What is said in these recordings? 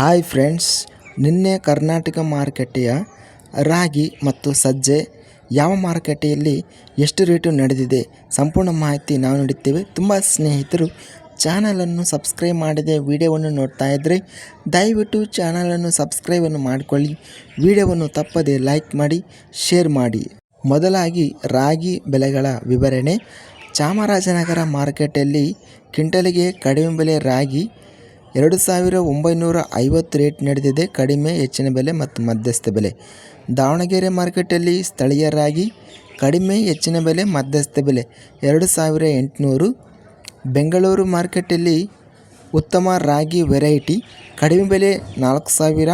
Hi friends, ನಿನ್ನೆ ಕರ್ನಾಟಕ ಮಾರುಕಟ್ಟೆಯ ರಾಗಿ ಮತ್ತು ಸಜ್ಜೆ ಯಾವ ಮಾರುಕಟ್ಟೆಯಲ್ಲಿ ಎಷ್ಟು ರೇಟು ನಡೆದಿದೆ ಸಂಪೂರ್ಣ ಮಾಹಿತಿ ನಾವು ನೀಡುತ್ತೇವೆ. ತುಂಬ ಸ್ನೇಹಿತರು ಚಾನಲನ್ನು ಸಬ್ಸ್ಕ್ರೈಬ್ ಮಾಡದೆ ವಿಡಿಯೋವನ್ನು ನೋಡ್ತಾ ಇದ್ದರೆ ದಯವಿಟ್ಟು ಚಾನಲನ್ನು ಸಬ್ಸ್ಕ್ರೈಬನ್ನು ಮಾಡಿಕೊಳ್ಳಿ. ವಿಡಿಯೋವನ್ನು ತಪ್ಪದೆ ಲೈಕ್ ಮಾಡಿ ಶೇರ್ ಮಾಡಿ. ಮೊದಲಾಗಿ ರಾಗಿ ಬೆಲೆಗಳ ವಿವರಣೆ. ಚಾಮರಾಜನಗರ ಮಾರುಕಟ್ಟೆಯಲ್ಲಿ ಕ್ವಿಂಟಲಿಗೆ ಕಡಿಮೆ ಬೆಲೆ ರಾಗಿ ಎರಡು ಸಾವಿರ ಒಂಬೈನೂರ ಐವತ್ತು ರೇಟ್ ನಡೆದಿದೆ. ಕಡಿಮೆ, ಹೆಚ್ಚಿನ ಬೆಲೆ ಮತ್ತು ಮಧ್ಯಸ್ಥ ಬೆಲೆ. ದಾವಣಗೆರೆ ಮಾರ್ಕೆಟಲ್ಲಿ ಸ್ಥಳೀಯ ರಾಗಿ ಕಡಿಮೆ, ಹೆಚ್ಚಿನ ಬೆಲೆ, ಮಧ್ಯಸ್ಥ ಬೆಲೆ. ಎರಡು ಸಾವಿರ ಎಂಟುನೂರು. ಬೆಂಗಳೂರು ಮಾರ್ಕೆಟಲ್ಲಿ ಉತ್ತಮ ರಾಗಿ ವೆರೈಟಿ. ಕಡಿಮೆ ಬೆಲೆ ನಾಲ್ಕು ಸಾವಿರ,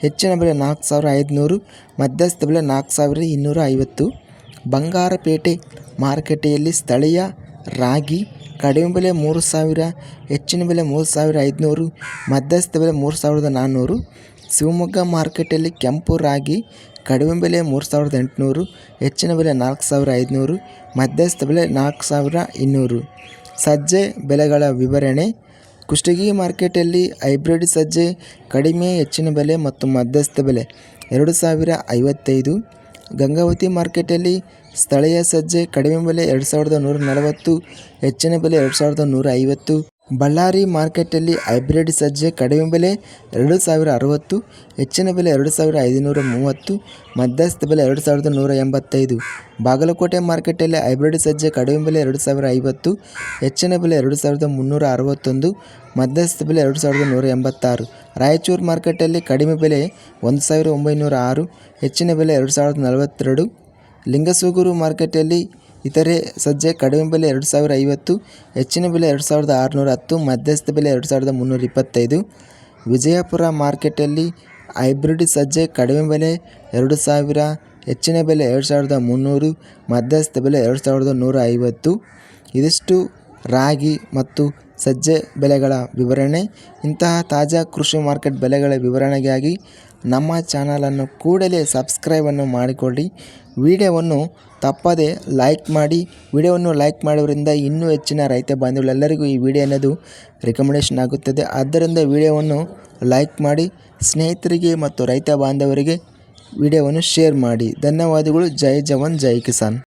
ಹೆಚ್ಚಿನ ಬೆಲೆ ನಾಲ್ಕು ಸಾವಿರ ಐದುನೂರು, ಮಧ್ಯಸ್ಥ ಬೆಲೆ ನಾಲ್ಕು ಸಾವಿರದ ಇನ್ನೂರ ಐವತ್ತು ಬಂಗಾರಪೇಟೆ ಮಾರುಕಟ್ಟೆಯಲ್ಲಿ ಸ್ಥಳೀಯ ರಾಗಿ ಕಡಿಮೆ ಬೆಲೆ ಮೂರು ಸಾವಿರ, ಹೆಚ್ಚಿನ ಬೆಲೆ ಮೂರು ಸಾವಿರ ಐದುನೂರು, ಮಧ್ಯಸ್ಥ ಬೆಲೆ ಮೂರು ಸಾವಿರದ ನಾನ್ನೂರು. ಶಿವಮೊಗ್ಗ ಮಾರ್ಕೆಟಲ್ಲಿ ಕೆಂಪು ರಾಗಿ ಕಡಿಮೆ ಬೆಲೆ ಮೂರು ಸಾವಿರದ ಎಂಟುನೂರು, ಹೆಚ್ಚಿನ ಬೆಲೆ ನಾಲ್ಕು ಸಾವಿರ ಐದುನೂರು, ಮಧ್ಯಸ್ಥ ಬೆಲೆ ನಾಲ್ಕು ಸಾವಿರ ಇನ್ನೂರು. ಸಜ್ಜೆ ಬೆಲೆಗಳ ವಿವರಣೆ. ಕುಷ್ಟಗಿ ಮಾರ್ಕೆಟಲ್ಲಿ ಹೈಬ್ರಿಡ್ ಸಜ್ಜೆ ಕಡಿಮೆ, ಹೆಚ್ಚಿನ ಬೆಲೆ ಮತ್ತು ಮಧ್ಯಸ್ಥ ಬೆಲೆ ಎರಡು ಸಾವಿರ ಐವತ್ತೈದು. ಗಂಗಾವತಿ ಮಾರ್ಕೆಟಲ್ಲಿ ಸ್ಥಳೀಯ ಸಜ್ಜೆ ಕಡಿಮೆ ಬೆಲೆ ಎರಡು ಸಾವಿರದ ನೂರ ನಲವತ್ತು, ಹೆಚ್ಚಿನ ಬೆಲೆ ಎರಡು ಸಾವಿರದ ನೂರ ಐವತ್ತು. ಬಳ್ಳಾರಿ ಮಾರ್ಕೆಟಲ್ಲಿ ಹೈಬ್ರಿಡ್ ಸಜ್ಜೆ ಕಡಿಮೆ ಬೆಲೆ ಎರಡು ಸಾವಿರ ಅರವತ್ತು, ಹೆಚ್ಚಿನ ಬೆಲೆ ಎರಡು ಸಾವಿರ ಐದುನೂರ ಮೂವತ್ತು, ಮಧ್ಯಸ್ಥ ಬೆಲೆ ಎರಡು ಸಾವಿರದ ನೂರ ಎಂಬತ್ತೈದು. ಬಾಗಲಕೋಟೆ ಮಾರ್ಕೆಟಲ್ಲಿ ಹೈಬ್ರಿಡ್ ಸಜ್ಜೆ ಕಡಿಮೆ ಬೆಲೆ ಎರಡು ಸಾವಿರ ಐವತ್ತು, ಹೆಚ್ಚಿನ ಬೆಲೆ ಎರಡು ಸಾವಿರದ ಮುನ್ನೂರ ಅರವತ್ತೊಂದು, ಮಧ್ಯಸ್ಥ ಬೆಲೆ ಎರಡು ಸಾವಿರದ ನೂರ ಎಂಬತ್ತಾರು. ರಾಯಚೂರು ಮಾರ್ಕೆಟಲ್ಲಿ ಕಡಿಮೆ ಬೆಲೆ ಒಂದು ಸಾವಿರ ಒಂಬೈನೂರ ಆರು, ಹೆಚ್ಚಿನ ಬೆಲೆ ಎರಡು ಸಾವಿರದ ನಲವತ್ತೆರಡು. ಲಿಂಗಸೂಗೂರು ಮಾರ್ಕೆಟಲ್ಲಿ ಇತರೆ ಸಜ್ಜೆ ಕಡಿಮೆ ಬೆಲೆ ಎರಡು ಸಾವಿರ ಐವತ್ತು, ಹೆಚ್ಚಿನ ಬೆಲೆ ಎರಡು ಸಾವಿರದ ಆರುನೂರ ಹತ್ತು ಮಧ್ಯಸ್ಥ ಬೆಲೆ ಎರಡು ಸಾವಿರದ ಮುನ್ನೂರ ಇಪ್ಪತ್ತೈದು ವಿಜಯಪುರ ಮಾರ್ಕೆಟಲ್ಲಿ ಹೈಬ್ರಿಡ್ ಸಜ್ಜೆ ಕಡಿಮೆ ಬೆಲೆ ಎರಡು ಸಾವಿರ, ಹೆಚ್ಚಿನ ಬೆಲೆ ಎರಡು ಸಾವಿರದ ಮುನ್ನೂರು ಮಧ್ಯಸ್ಥ ಬೆಲೆ ಎರಡು ಸಾವಿರದ ನೂರ ಐವತ್ತು ಇದಿಷ್ಟು ರಾಗಿ ಮತ್ತು ಸಜ್ಜೆ ಬೆಲೆಗಳ ವಿವರಣೆ. ಇಂತಹ ತಾಜಾ ಕೃಷಿ ಮಾರ್ಕೆಟ್ ಬೆಲೆಗಳ ವಿವರಣೆಗಾಗಿ ನಮ್ಮ ಚಾನಲನ್ನು ಕೂಡಲೇ ಸಬ್ಸ್ಕ್ರೈಬನ್ನು ಮಾಡಿಕೊಳ್ಳಿ. ವಿಡಿಯೋವನ್ನು ತಪ್ಪದೆ ಲೈಕ್ ಮಾಡಿ. ವಿಡಿಯೋವನ್ನು ಲೈಕ್ ಮಾಡೋದ್ರಿಂದ ಇನ್ನೂ ಹೆಚ್ಚಿನ ರೈತ ಬಾಂಧವರೆಲ್ಲರಿಗೂ ಈ ವಿಡಿಯೋ ಅನ್ನೋದು ರೆಕಮೆಂಡೇಷನ್ ಆಗುತ್ತದೆ. ಆದ್ದರಿಂದ ವಿಡಿಯೋವನ್ನು ಲೈಕ್ ಮಾಡಿ. ಸ್ನೇಹಿತರಿಗೆ ಮತ್ತು ರೈತ ಬಾಂಧವರಿಗೆ ವಿಡಿಯೋವನ್ನು ಶೇರ್ ಮಾಡಿ. ಧನ್ಯವಾದಗಳು. ಜೈ ಜವಾನ್, ಜೈ ಕಿಸಾನ್.